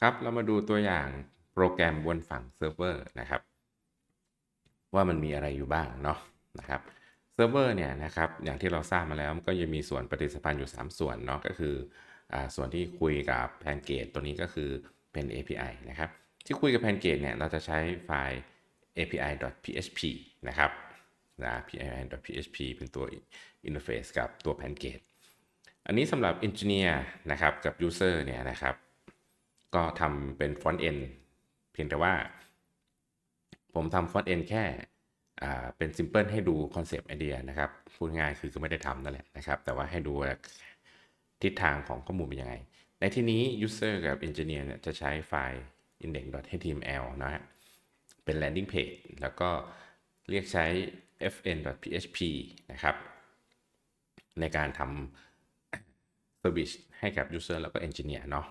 ครับ เรามาดูตัวอย่างโปรแกรมบนฝั่งเซิร์ฟเวอร์นะครับ ว่ามันมีอะไรอยู่บ้างเนาะนะครับเซิร์ฟเวอร์เนี่ยนะครับอย่างที่เราทราบมาแล้วมันก็จะมีส่วนปฏิสัมพันธ์อยู่ 3 ส่วนเนาะก็คืออส่วนที่คุยกับแพนเกตตัวนี้ก็คือเป็น API นะครับ ที่คุยกับแพนเกตเนี่ยเราจะใช้ไฟล์ api.php นะครับนะ api.php เป็นตัว interface กับตัวแพนเกตอันนี้สำหรับ Engineer นะครับกับ User เนี่ยนะครับ ก็ทำเป็น Front End เพียงแต่ว่า ผมทำ Front End แค่เป็น Simple ให้ดูคอนเซปต์ไอเดียนะครับ พูดง่ายคือก็ไม่ได้ทำนั่นแหละนะครับ แต่ว่าให้ดูทิศทางของข้อมูลเป็นยังไง ในที่นี้ User กับ Engineer เนี่ยจะใช้ไฟล์ index.html นะฮะเป็น landing page แล้วก็เรียกใช้ fn.php นะครับ ในการทำ service ให้กับ user แล้วก็ engineer เนาะ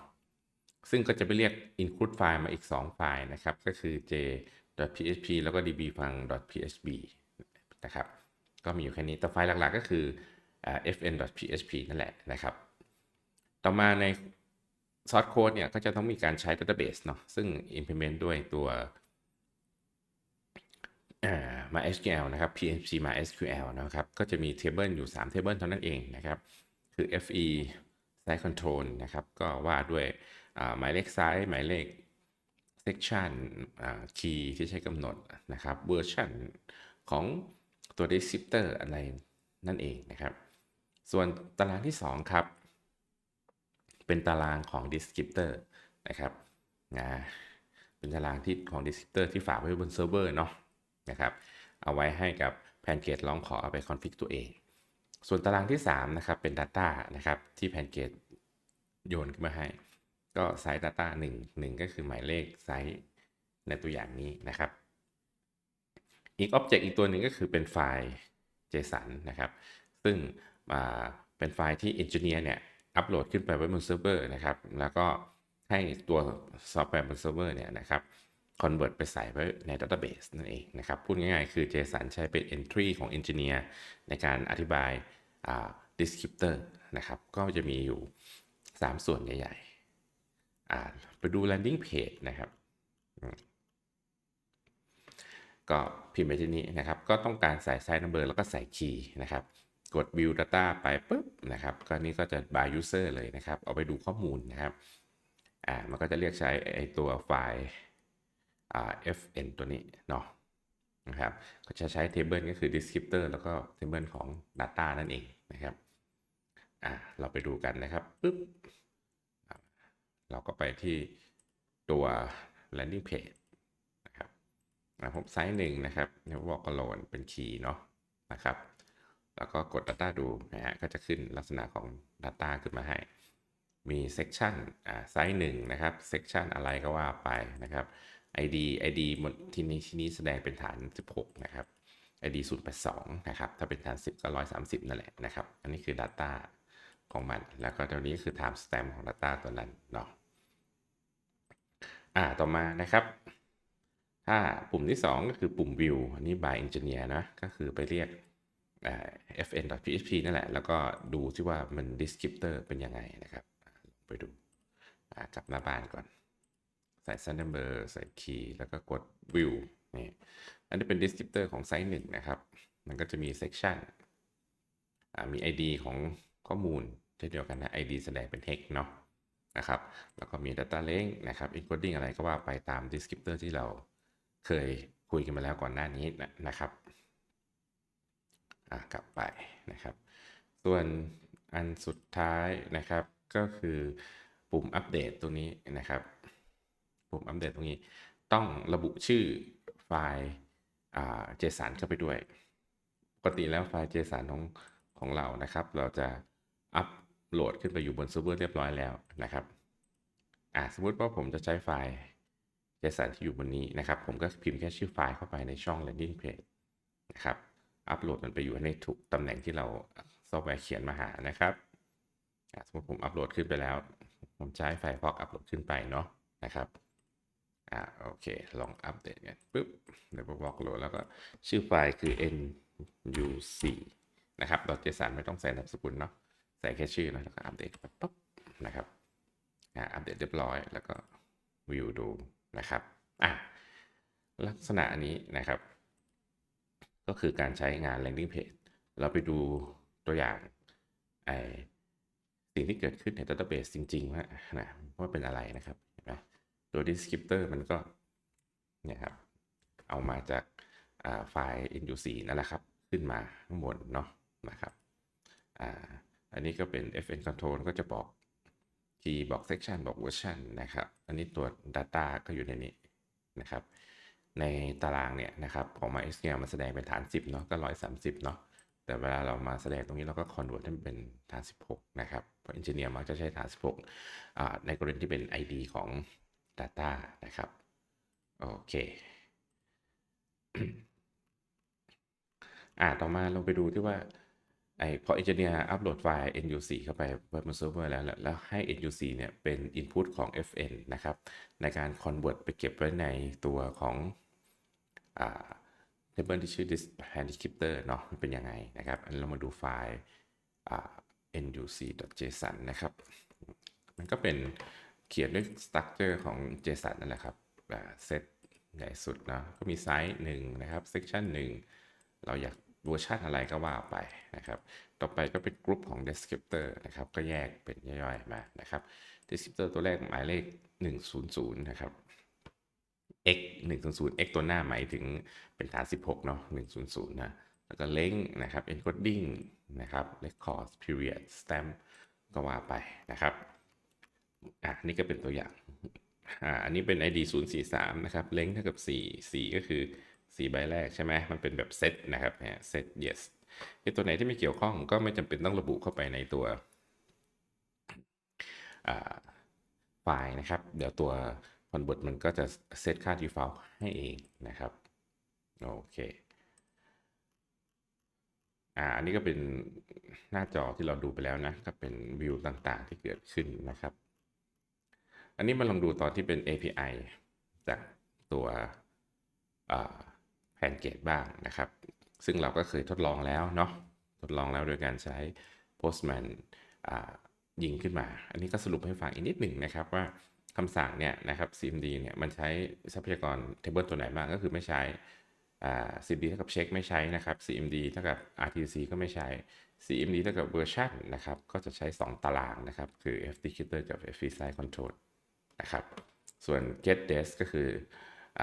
ซึ่งก็จะไปเรียก include ไฟล์มาอีก 2 ไฟล์นะครับ ก็คือ j.php แล้วก็ dbfang.php นะครับ ก็มีอยู่แค่นี้แต่ไฟล์หลักๆก็คือ fn.php นั่นแหละนะครับ ต่อมาใน source code เนี่ยก็จะต้องมีการใช้ database เนาะซึ่ง implement ด้วยตัวอ่า MySQL นะครับ PHP MySQL นะครับ ก็จะมี table อยู่3 table เท่านั้นเองนะครับ คือ FE Site Control นะครับ ก็ว่าด้วย หมายเลข site หมายเลข section อ่า key ที่ใช้กำหนดนะครับ version ของตัว descriptor อะไรนั่นเองนะครับ ส่วนตารางที่ 2 ครับ เป็นตารางของ descriptor นะครับนะเป็นตารางที่ของ descriptor ที่ฝากไว้บนเซิร์ฟเวอร์เนาะนะครับ เอาไว้ให้กับแพนเกตลองขอเอาไปคอนฟิกตัวเอง ส่วนตารางที่ 3 นะครับ เป็น Data นะครับ ที่แพนเกตโยนขึ้นมาให้ ก็ไซส์ Data 1 1 ก็คือหมายเลขไซส์ในตัวอย่างนี้นะครับ อีก Object อีกตัวหนึ่งก็คือเป็นไฟล์ JSON นะครับ ซึ่งเป็นไฟล์ที่ Engineer เนี่ยอัปโหลดขึ้นไปไว้บนเซิร์ฟเวอร์นะครับ แล้วก็ให้ตัวซอฟต์แวร์บนเซิร์ฟเวอร์เนี่ยนะครับ convert ไปใส่ไว้ใน database นั่นเองนะครับ พูดง่ายๆ คือ JSON ใช้เป็น entry ของ engineer ในการอธิบายอ่า descriptor นะครับ ก็จะมีอยู่ 3 ส่วนใหญ่ ไปดู landing page นะครับ ก็พิมพ์ไปที่นี้นะครับ ก็ต้องการใส่ site number แล้วก็ใส่ key นะครับ กด view data ไปปุ๊บนะครับ ก็นี่ก็จะ by user เลยนะครับ เอาไปดูข้อมูลนะครับ อ่า มันก็จะเรียกใช้ไอตัวไฟล์ fn ตัวนี้เนาะนะครับ ก็จะใช้ table ก็คือ descriptor แล้วก็ table ของ data นั่นเองนะครับ อ่า เราไปดูกันนะครับปุ๊บ เราก็ไปที่ตัว landing page นะครับอ่าผมไซส์หนึ่งนะครับเดี๋ยวบอกกระโลนเป็น key เนาะนะครับ แล้วก็กด Data ดูนะฮะก็จะขึ้นลักษณะของ Data ขึ้นมาให้ มี Section อ่าไซส์หนึ่งนะครับ Section อะไรก็ว่าไปนะครับ ID ID หมดที่นี้ที่นี้แสดงเป็นฐาน 16 นะครับ ID 082 นะครับ ถ้าเป็นฐาน 10 ก็ 130 นั่นแหละนะครับ อันนี้คือ Data ของมัน แล้วก็ตัวนี้คือ Time Stamp ของ Data ตัวนั้นเนาะอ่าต่อมานะครับ ถ้าปุ่มที่ 2 ก็คือปุ่ม View อันนี้ by Engineer นะ ก็คือไปเรียก fn.php นั่นแหละ แล้วก็ดูที่ว่ามัน descriptor เป็นยังไงนะครับ ไปดูกลับหน้าบ้านก่อน ใส่ site number ใส่ key แล้วก็กด view นี่อันนี้เป็น descriptor ของไซต์หนึ่งนะครับ มันก็จะมี section มี id ของ ข้อมูลเช่นเดียวกันนะ id แสดงเป็น hex เนาะนะครับ แล้วก็มี data length นะครับ encoding อะไรก็ว่าไปตาม descriptor ที่เราเคยคุยกันมาแล้วก่อนหน้านี้นะครับกลับไปนะครับ ส่วนอันสุดท้ายนะครับก็คือปุ่มอัปเดตตรงนี้นะครับ ปุ่มอัปเดตตรงนี้ต้องระบุชื่อไฟล์อ่า JSON เข้าไปด้วย ปกติแล้วไฟล์ JSON ของของเรานะครับ เราจะ อัปโหลดขึ้นไปอยู่บนเซิร์ฟเวอร์เรียบร้อยแล้วนะครับอ่าสมมุติว่าผมจะใช้ไฟล์ JSON ที่อยู่บนนี้นะครับ ผมก็พิมพ์แค่ชื่อไฟล์เข้าไปในช่อง landing page นะครับอัปโหลดมันไปอยู่ในถูกตำแหน่งที่เราซอฟต์แวร์เขียนมาหานะครับอะสมมติผมอัปโหลดขึ้นไปแล้ว ผมใช้ไฟล์ฟอกอัปโหลดขึ้นไปเนาะนะครับอ่าโอเค ลองอัปเดตกันปุ๊บเดี๋ยวผมบอกโหลดแล้วก็ชื่อไฟล์คือ nuc นะครับ .json ไม่ต้องใส่นามสกุลเนาะ ใส่แค่ชื่อนะแล้วก็อัปเดตไปปุ๊บนะครับอ่าอัปเดตเรียบร้อย แล้วก็วิวดูนะครับอะลักษณะนี้นะครับ ก็คือการใช้งาน landing page เราไปดูตัวอย่างไอสิ่งที่เกิดขึ้นใน database จริงๆว่านะว่าเป็นอะไรนะครับเห็นไหมตัว descriptor มันก็เนี่ยครับเอามาจากอ่าไฟล์ NUC นั่นแหละครับ ขึ้นมาข้างบนเนาะนะครับอ่า อันนี้ก็เป็น FN control ก็จะบอก key บอก section บอก version นะครับ อันนี้ตัว data ก็อยู่ในนี้นะครับ ในตารางเนี่ยนะครับของ MySQL มันแสดงเป็นฐาน 10 เนาะก็ 130 เนาะ แต่เวลาเรามาแสดงตรงนี้เราก็ convert ให้มันเป็นฐาน 16 นะครับ เพราะ engineer มักจะใช้ฐาน 16อ่าในกรณีที่เป็น ID ของ data นะครับ โอเคอ่าต่อมาเราไปดูที่ว่า ไอพอ engineer อัปโหลดไฟล์ NUC เข้าไปบน server แล้ว แล้วให้ NUC เนี่ยเป็น input ของ FN นะครับ ในการ convert ไปเก็บไว้ในตัวของอ่า table ที่ชื่อ hand descriptor เนาะมันเป็นยังไงนะครับ อันนี้เรามาดูไฟล์ nuc.json นะครับ มันก็เป็นเขียนด้วย structure ของ JSON นั่นแหละครับเซตใหญ่สุดเนาะก็มีไซส์หนึ่งนะครับ section หนึ่งเราอยาก เวอร์ชันอะไรก็ว่าไปนะครับ ต่อไปก็เป็นกลุ่มของ descriptor นะครับ ก็แยกเป็นย่อยๆมานะครับ descriptor ตัวแรกหมายเลข 100 นะครับ x 100 x ตัวหน้าหมายถึงเป็นฐาน 16 เนาะ100 นะ แล้วก็ length นะครับ encoding นะครับ record period stamp ก็ว่าไปนะครับ อะ นี่ก็เป็นตัวอย่าง อ่า อันนี้เป็น id 043 นะครับ length เท่ากับ 4 4 ก็คือ 4ใบแรกใช่ไหมมันเป็นแบบเซตนะครับเนี่ย set yes ไอตัวไหนที่ไม่เกี่ยวข้องก็ไม่จำเป็นต้องระบุเข้าไปในตัวไฟล์นะครับ เดี๋ยวตัว convert มันก็จะเซตค่า default ให้เองนะครับ โอเคอ่าอันนี้ก็เป็นหน้าจอที่เราดูไปแล้วนะ ก็เป็นวิวต่างๆที่เกิดขึ้นนะครับ อันนี้มาลองดูตอนที่เป็น API จากตัว แพนเกตบ้างนะครับ ซึ่งเราก็เคยทดลองแล้วเนาะทดลองแล้วโดยการใช้ Postman ยิงขึ้นมา อันนี้ก็สรุปให้ฟังอีกนิดหนึ่งนะครับว่าคำสั่งเนี่ยนะครับ cmd เนี่ยมันใช้ทรัพยากร table ตัวไหนบ้างก็คือไม่ใช้ cmd เท่ากับเช็คไม่ใช้นะครับ cmd เท่ากับ rtc ก็ไม่ใช้ cmd เท่ากับ version นนะครับก็จะใช้ 2 ตารางนะครับ คือ fd keeper กับ fd size control นะครับ ส่วน get des ก็คืออ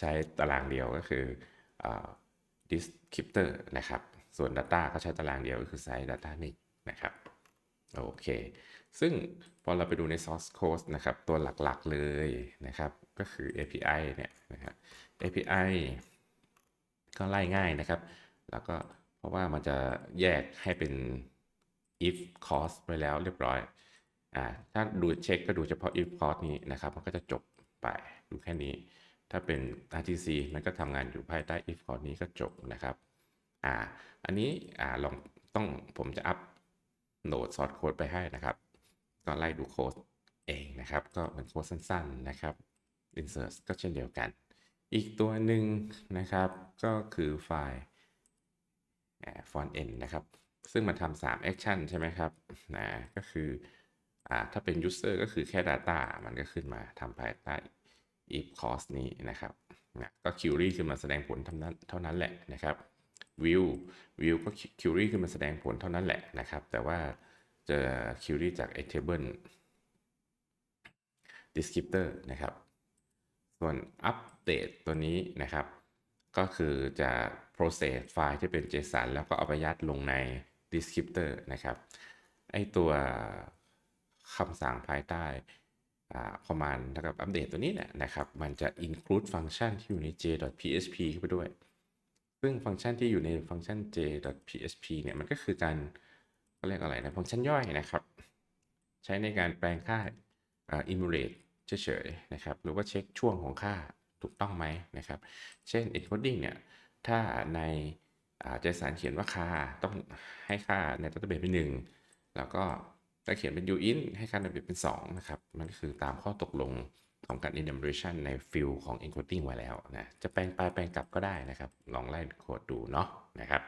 ใช้ตารางเดียวก็คือ descriptor นะครับ ส่วน data ก็ใช้ตารางเดียวก็คือ size data 1นะครับ โอเค ซึ่งพอเราไปดูใน source code นะครับ ตัวหลักๆเลยนะครับ ก็คือ API เนี่ยนะครับ API ก็ไล่ง่ายนะครับ แล้วก็เพราะว่ามันจะแยกให้เป็น if cost ไปแล้วเรียบร้อย อ่า ถ้าดูเช็คก็ดูเฉพาะ if cost นี้นะครับ มันก็จะจบไปดูแค่นี้ ถ้าเป็น RTC มันก็ทำงานอยู่ภายใต้ if cost นี้ก็จบนะครับอ่าอันนี้อ่าลองต้องผมจะอัพโหลดซอสโค้ดไปให้นะครับ ก็ไล่ดูโค้ดเองนะครับ ก็เป็นโค้ดสั้นๆนะครับ insert ก็เช่นเดียวกัน อีกตัวหนึ่งนะครับ ก็คือไฟล์ font end นะครับ ซึ่งมันทำ3 action ใช่ไหมครับนะก็คืออ่าถ้าเป็น user ก็คือแค่ data มันก็ขึ้นมาทำภายใต้ if cost นี้นะครับนะก็ query ขึ้นมาแสดงผลเท่านั้นเท่านั้นแหละนะครับ view view ก็ query ขึ้นมาแสดงผลเท่านั้นแหละนะครับ แต่ว่าจะ query จาก table descriptor นะครับ ส่วน update ตัวนี้นะครับ ก็คือจะ process ไฟล์ที่เป็น JSON แล้วก็เอาไปยัดลงใน descriptor นะครับ ไอตัวคำสั่งภายใต้ command เท่ากับอัปเดตตัวนี้เนี่ยนะครับ มันจะ include ฟังก์ชันที่อยู่ใน j.php เข้าไปด้วย ซึ่งฟังก์ชันที่อยู่ในฟังก์ชัน j.php เนี่ยมันก็คือการเขาเรียกอะไรนะฟังก์ชันย่อยนะครับ ใช้ในการแปลงค่า emulate เฉยๆนะครับ หรือว่าเช็คช่วงของค่าถูกต้องไหมนะครับ เช่น encoding เนี่ย ถ้าใน JSON เขียนว่าค่าต้องให้ค่าใน database เป็นหนึ่งแล้วก็ ถ้าเขียนเป็น u in ให้ค่า database เป็น2นะครับ มันคือตามข้อตกลงของการ enumeration ในฟิลของ encoding ไว้แล้วนะ จะแปลงไปแปลงกลับก็ได้นะครับ ลองไล่โค้ดดูเนาะนะครับ